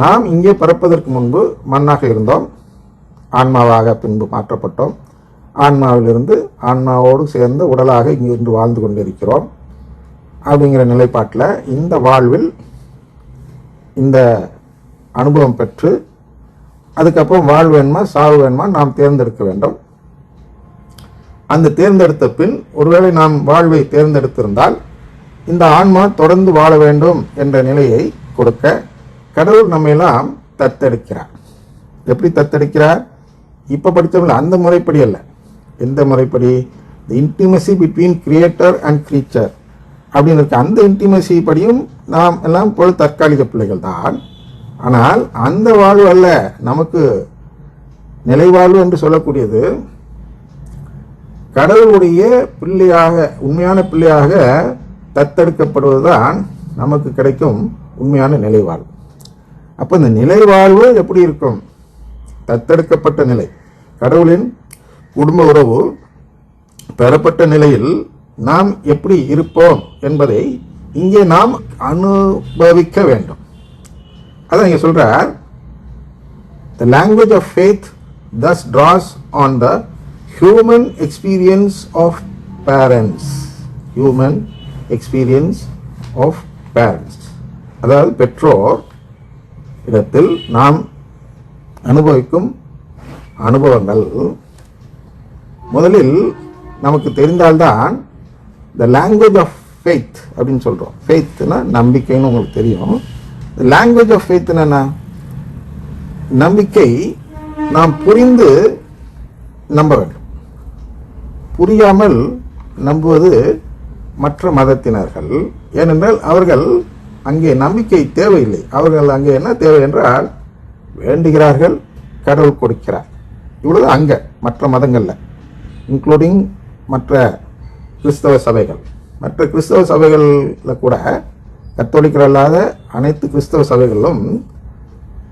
நாம் இங்கே பிறப்பதற்கு முன்பு மண்ணாக இருந்தோம். ஆன்மாவாக பின்பு மாற்றப்பட்டோம். ஆன்மாவிலிருந்து ஆன்மாவோடு சேர்ந்த உடலாக இங்கே இன்று வாழ்ந்து கொண்டிருக்கிறோம். அப்படிங்கிற நிலைப்பாட்டில் இந்த வாழ்வில் இந்த அனுபவம் பெற்று அதுக்கப்புறம் வாழ் வேணுமா சாவு வேணுமா நாம் தேர்ந்தெடுக்க வேண்டும். அந்த தேர்ந்தெடுத்த பின் ஒருவேளை நாம் வாழ்வை தேர்ந்தெடுத்திருந்தால் இந்த ஆன்மா தொடர்ந்து வாழ வேண்டும் என்ற நிலையை கொடுக்க கடவுள் நம்மையெல்லாம் தத்தெடுக்கிறார். எப்படி தத்தெடுக்கிறார்? இப்போ படித்தவங்கள அந்த முறைப்படி அல்ல. எந்த முறைப்படி? The intimacy between creator and creature அப்படின்னு இருக்க அந்த இன்டிமசி படியும் நாம் எல்லாம் இப்பொழுது தற்காலிக பிள்ளைகள் தான். ஆனால் அந்த வாழ்வு அல்ல. நமக்கு நிலைவாழ்வு என்று சொல்லக்கூடியது. கடவுளுடைய பிள்ளையாக உண்மையான பிள்ளையாக தத்தெடுக்கப்படுவதுதான் நமக்கு கிடைக்கும் உண்மையான நிலைவாழ்வு. அப்போ இந்த நிலைவாழ்வு எப்படி இருக்கும்? தத்தெடுக்கப்பட்ட நிலை. கடவுளின் குடும்ப உறவு பெறப்பட்ட நிலையில் நாம் எப்படி இருப்போம் என்பதை இங்கே நாம் அனுபவிக்க வேண்டும். அதான் இங்க சொல்றார் the language of faith thus draws on the human experience of parents human experience of parents அதாவது பெற்றோர் இடத்தில் நாம் அனுபவிக்கும் அனுபவங்கள். முதலில் நமக்கு தெரிந்தால்தான் த லாங்குவேஜ் ஆஃப் ஃபெய்த் அப்படின்னு சொல்கிறோம் ஃபெய்த்னா நம்பிக்கைன்னு உங்களுக்கு தெரியும். லாங்குவேஜ் ஆஃப் ஃபெய்த் என்ன? நம்பிக்கை நாம் புரிந்து நம்ப வேண்டும். புரியாமல் நம்புவது மற்ற மதத்தினர்கள். ஏனென்றால் அவர்கள் அங்கே நம்பிக்கை தேவையில்லை. அவர்கள் அங்கே என்ன தேவை என்றால் வேண்டுகிறார்கள் கடவுள் கொடுக்கிறார். இவ்வளவு அங்கே மற்ற மதங்களில் இன்க்ளூடிங் மற்ற கிறிஸ்தவ சபைகள். மற்ற கிறிஸ்தவ சபைகளில் கூட கத்தோலிக்கர் அல்லாத அனைத்து கிறிஸ்தவ சபைகளும்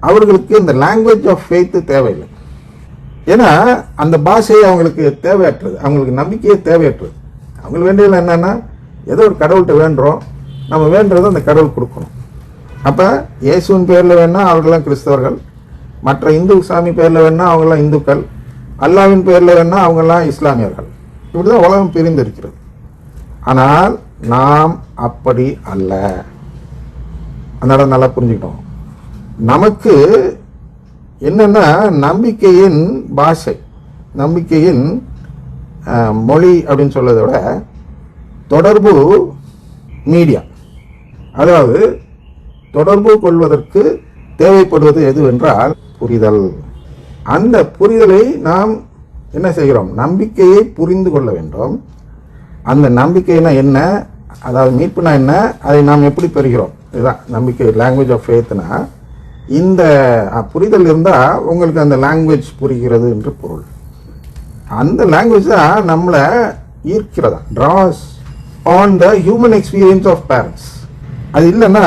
அவர்களுக்கு இந்த லாங்குவேஜ் ஆஃப் ஃபெய்த்து தேவையில்லை. ஏன்னா அந்த பாஷை அவங்களுக்கு தேவையற்றது அவங்களுக்கு நம்பிக்கையே தேவையற்றது. அவங்களுக்கு வேண்டியது என்னென்னா ஏதோ ஒரு கடவுள்கிட்ட வேண்டுறோம் நம்ம வேண்டுறதை அந்த கடவுள் கொடுக்கணும். அப்போ இயேசுவின் பேரில் வேணால் அவர்களாம் கிறிஸ்தவர்கள். மற்ற இந்து சாமி பேரில் வேணால் அவங்களாம் இந்துக்கள். அல்லாவின் பேரில் வேணால் அவங்கெல்லாம் இஸ்லாமியர்கள். இப்படி தான் உலகம் பிரிந்திருக்கிறது. ஆனால் நாம் அப்படி அல்ல. அந்த இடம் நல்லா புரிஞ்சுக்கிட்டோம். நமக்கு என்னென்னா நம்பிக்கையின் பாஷை. நம்பிக்கையின் மொழி அப்படின்னு சொல்றதை விட தொடர்பு மீடியா. அதாவது தொடர்பு கொள்வதற்கு தேவைப்படுவது எதுவென்றால் புரிதல். அந்த புரிதலை நாம் என்ன செய்கிறோம்? நம்பிக்கையை புரிந்து கொள்ள வேண்டும். அந்த நம்பிக்கைனா என்ன? அதாவது மீட்புனா என்ன? அதை நாம் எப்படி பெறுகிறோம்? இதுதான் நம்பிக்கை லாங்குவேஜ் ஆஃப் ஃபேத்னா இந்த புரிதல் இருந்தால் உங்களுக்கு அந்த லாங்குவேஜ் புரிகிறது என்று பொருள். அந்த லாங்குவேஜ் தான் நம்மளை ஈர்க்கிறதா? Draws on the human experience of parents அது இல்லைன்னா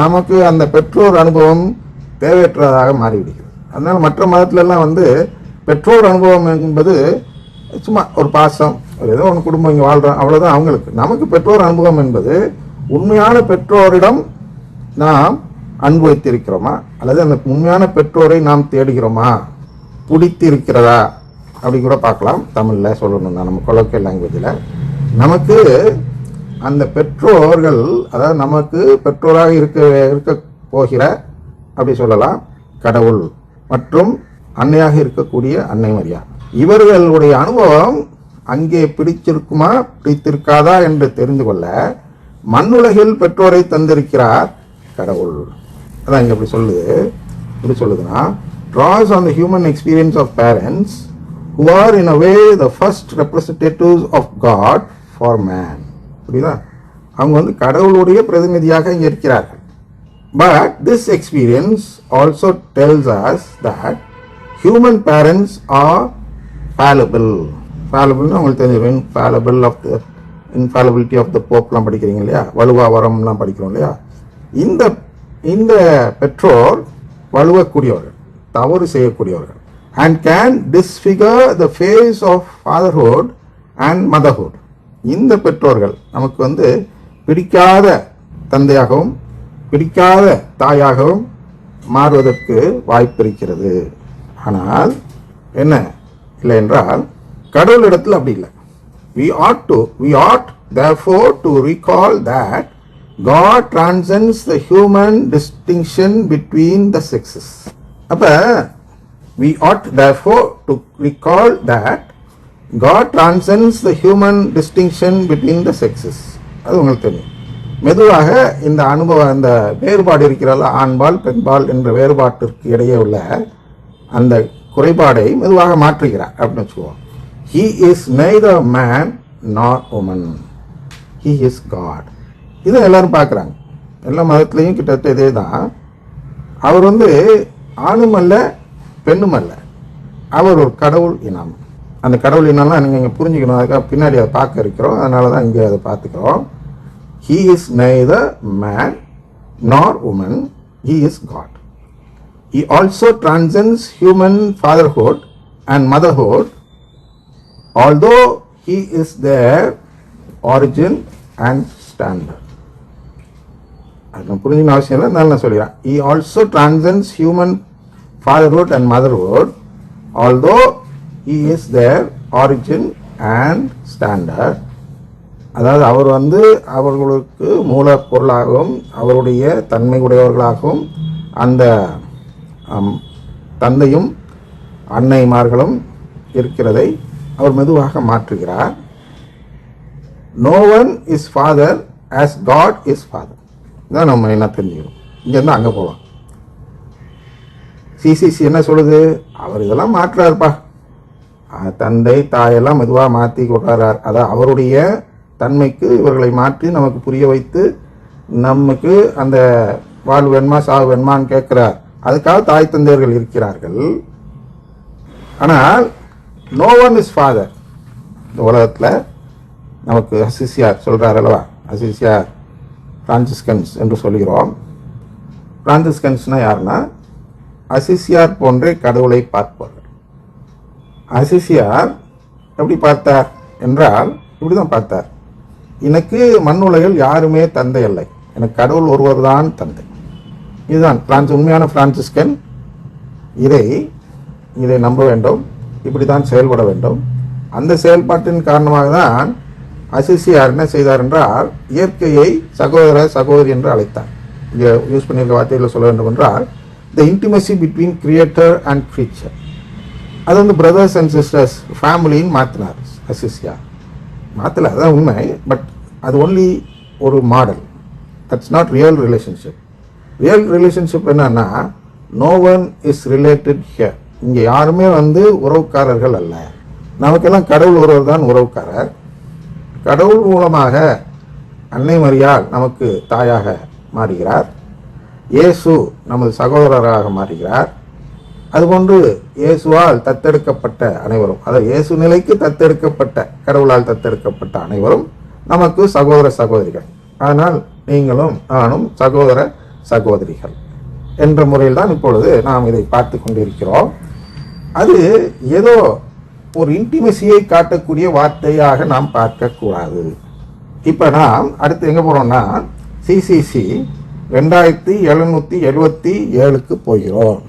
நமக்கு அந்த பெற்றோர் அனுபவம் தேவையற்றதாக மாறிவிடுகிறது. அதனால் மற்ற மதத்துலலாம் வந்து பெற்றோர் அனுபவம் என்பது சும்மா ஒரு பாசம் ஏதோ ஒன்று குடும்பம் இங்கே வாழ்கிறோம் அவ்வளோதான் அவங்களுக்கு. நமக்கு பெற்றோர் அனுபவம் என்பது உண்மையான பெற்றோரிடம் நாம் அன்பு வைத்திருக்கிறோமா அல்லது அந்த உண்மையான பெற்றோரை நாம் தேடுகிறோமா? பிடித்திருக்கிறதா அப்படி கூட பார்க்கலாம். தமிழில் சொல்லணும்னா நம்ம கொலோக்கியல் லாங்குவேஜில் நமக்கு அந்த பெற்றோர்கள் அதாவது நமக்கு பெற்றோராக இருக்க இருக்க போகிற அப்படி சொல்லலாம் கடவுள் மற்றும் அன்னையாக இருக்கக்கூடிய அன்னை மரியா. இவர்களுடைய அனுபவம் அங்கே பிடிச்சிருக்குமா பிடித்திருக்காதா என்று தெரிந்து கொள்ள மண்ணுலகில் பெற்றோரை தந்திருக்கிறார் கடவுள். அதான் இங்கே அப்படி சொல்லுது. எப்படி சொல்லுதுன்னா draws on the human experience of parents who are in a way the first representatives of God for man புரியுதா? அவங்க வந்து கடவுளுடைய பிரதிநிதியாக இங்கே இருக்கிறார்கள். But this experience also tells us that human parents are fallible ஃபாலபிள்னு உங்களுக்கு தெரிஞ்சிடும். Infallible of the infallibility of the போப்லாம் படிக்கிறீங்க இல்லையா? வலுவா வரம்லாம் படிக்கிறோம் இல்லையா? இந்த இந்த பெற்றோர் வலுவக்கூடியவர்கள் தவறு செய்யக்கூடியவர்கள். And can disfigure the face of fatherhood and motherhood இந்த பெற்றோர்கள் நமக்கு வந்து பிடிக்காத தந்தையாகவும் பிடிக்காத தாயாகவும் மாறுவதற்கு வாய்ப்பிருக்கிறது ஆனால் என்ன இல்லை என்றால் கடவுளிடத்தில் அப்படி இல்லை we ought to we ought therefore to recall that God transcends the human distinction between the sexes அப்போ we ought therefore to recall that God transcends the human distinction between the sexes அது உங்களுக்கு தெரியும். மெதுவாக இந்த அனுபவம் இந்த வேறுபாடு இருக்கிறல்ல ஆண்பால் பெண்பால் என்ற வேறுபாட்டிற்கு இடையே உள்ள அந்த குறைபாடை மெதுவாக மாற்றுகிறார் அப்படின்னு வச்சுக்குவோம் he is neither man not woman he is God இதை எல்லாரும் பார்க்குறாங்க. எல்லா மதத்துலேயும் கிட்டத்தட்ட இதே தான். அவர் வந்து ஆணும் அல்ல பெண்ணும் அல்ல. அவர் ஒரு கடவுள் இனம். அந்த கடவுள் என்னெல்லாம் நீங்கள் இங்கே புரிஞ்சுக்கணும் அதுக்காக பின்னாடி அதை பார்க்க இருக்கிறோம் அதனால தான் இங்கே அதை பார்த்துக்கிறோம் he is neither man nor woman he is God he also transcends human fatherhood and motherhood although he is their origin and standard அது நான் புரிஞ்சுக்கணும் அவசியம் இல்லை நான் சொல்லிடுறேன் he also transcends human fatherhood and motherhood although he is their origin and standard அதாவது அவர் வந்து அவர்களுக்கு மூலப்பொருளாகவும் அவருடைய தன்மை உடையவர்களாகவும் அந்த தந்தையும் அன்னைமார்களும் இருக்கிறதை அவர் மெதுவாக மாற்றுகிறார். No one is father as God is father இதான் நம்ம என்ன தெரிஞ்சுக்கணும். இங்கேருந்து அங்கே போகலாம் சிசிசி என்ன சொல்லுது? அவர் இதெல்லாம் மாற்றுறாருப்பா தந்தை தாயெல்லாம் மெதுவாக மாற்றி கொடுறார் அதான் அவருடைய தன்மைக்கு இவர்களை மாற்றி நமக்கு புரிய வைத்து நமக்கு அந்த வாழ் வேணுமா சாவு வேணுமான்னு கேட்குறார். அதுக்காக தாய் தந்தையர்கள் இருக்கிறார்கள். ஆனால் நோ ஒன் இஸ் ஃபாதர் இந்த உலகத்தில் நமக்கு அசிசியார் சொல்கிறார் அல்லவா? அசிசியார் பிரான்சிஸ்கன்ஸ் என்று சொல்கிறோம். பிரான்சிஸ்கன்ஸ்னால் யாருன்னா அசிசியார் போன்றே கடவுளை பார்ப்பவர்கள் அசிசியார் எப்படி பார்த்தார் என்றால் இப்படிதான் பார்த்தார். எனக்கு மண்ணுலகில் யாருமே தந்தை இல்லை. எனக்கு கடவுள் ஒருவர் தான் தந்தை. இதுதான் பிரான்ஸ் உண்மையான பிரான்சிஸ்கன் இதை இதை நம்ப வேண்டும். இப்படி தான் செயல்பட வேண்டும். அந்த செயல்பாட்டின் காரணமாக தான் அசிசியார் என்ன செய்தார் என்றால் இயற்கையை சகோதர சகோதரி என்று அழைத்தார். இங்கே யூஸ் பண்ணியிருக்க வார்த்தைகளை சொல்ல வேண்டும் என்றால் the intimacy between creator and creature. அது வந்து பிரதர்ஸ் அண்ட் சிஸ்டர்ஸ் ஃபேமிலின்னு மாற்றினார் அசிசியார் மாற்றல அதான் உண்மை பட் அது ஒன்லி ஒரு model that's not real relationship real relationship என்னன்னா no one is related here இங்கே யாருமே வந்து உறவுக்காரர்கள் அல்ல. நமக்கெல்லாம் கடவுள் ஒருவர் தான் உறவுக்காரர். கடவுள் மூலமாக அன்னை மரியால் நமக்கு தாயாக மாறுகிறார். இயேசு நமது சகோதரராக மாறுகிறார். அதுபோன்று இயேசுவால் தத்தெடுக்கப்பட்ட அனைவரும் அதாவது இயேசு நிலைக்கு தத்தெடுக்கப்பட்ட கடவுளால் தத்தெடுக்கப்பட்ட அனைவரும் நமக்கு சகோதர சகோதரிகள். ஆனால் நீங்களும் நானும் சகோதர சகோதரிகள் என்ற முறையில் தான் இப்பொழுது நாம் இதை பார்த்து கொண்டிருக்கிறோம். அது ஏதோ ஒரு இன்டிமசியை காட்டக்கூடிய வார்த்தையாக நாம் பார்க்கக்கூடாது. இப்போ நாம் அடுத்து எங்கே போகிறோம்னா சிசிசி ரெண்டாயிரத்தி எழுநூற்றி எழுபத்தி ஏழுக்கு போகிறோம்.